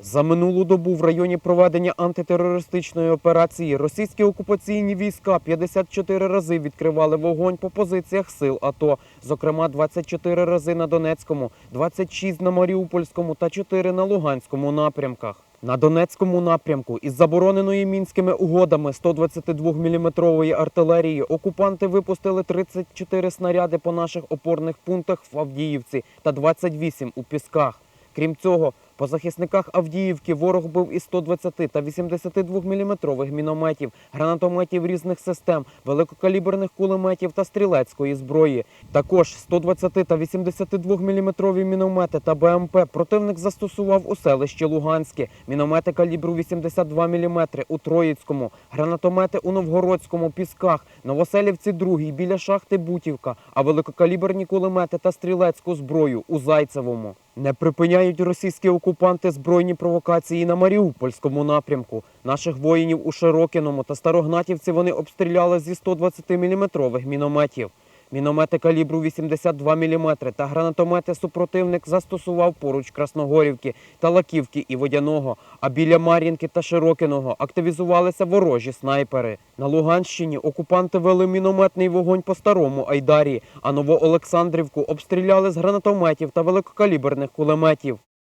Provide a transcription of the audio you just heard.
За минулу добу в районі проведення антитерористичної операції російські окупаційні війська 54 рази відкривали вогонь по позиціях сил АТО, зокрема 24 рази на Донецькому, 26 на Маріупольському та 4 на Луганському напрямках. На Донецькому напрямку із забороненої мінськими угодами 122-мм артилерії окупанти випустили 34 снаряди по наших опорних пунктах в Авдіївці та 28 у Пісках. Крім цього, по захисниках Авдіївки ворог бив із 120 та 82 мм мінометів, гранатометів різних систем, великокаліберних кулеметів та стрілецької зброї. Також 120 та 82 мм міномети та БМП противник застосував у селищі Луганське, міномети калібру 82 мм у Троїцькому, гранатомети у Новгородському, Пісках, Новоселівці 2 біля шахти Бутівка, а великокаліберні кулемети та стрілецьку зброю у Зайцевому. Не припиняють російські окупанти збройні провокації на Маріупольському напрямку. Наших воїнів у Широкіному та Старогнатівці вони обстріляли зі 120-мм мінометів. Міномети калібру 82 мм та гранатомети супротивник застосував поруч Красногорівки та Лаківки і Водяного, а біля Мар'їнки та Широкиного активізувалися ворожі снайпери. На Луганщині окупанти вели мінометний вогонь по старому Айдарі, а Новоолександрівку обстріляли з гранатометів та великокаліберних кулеметів.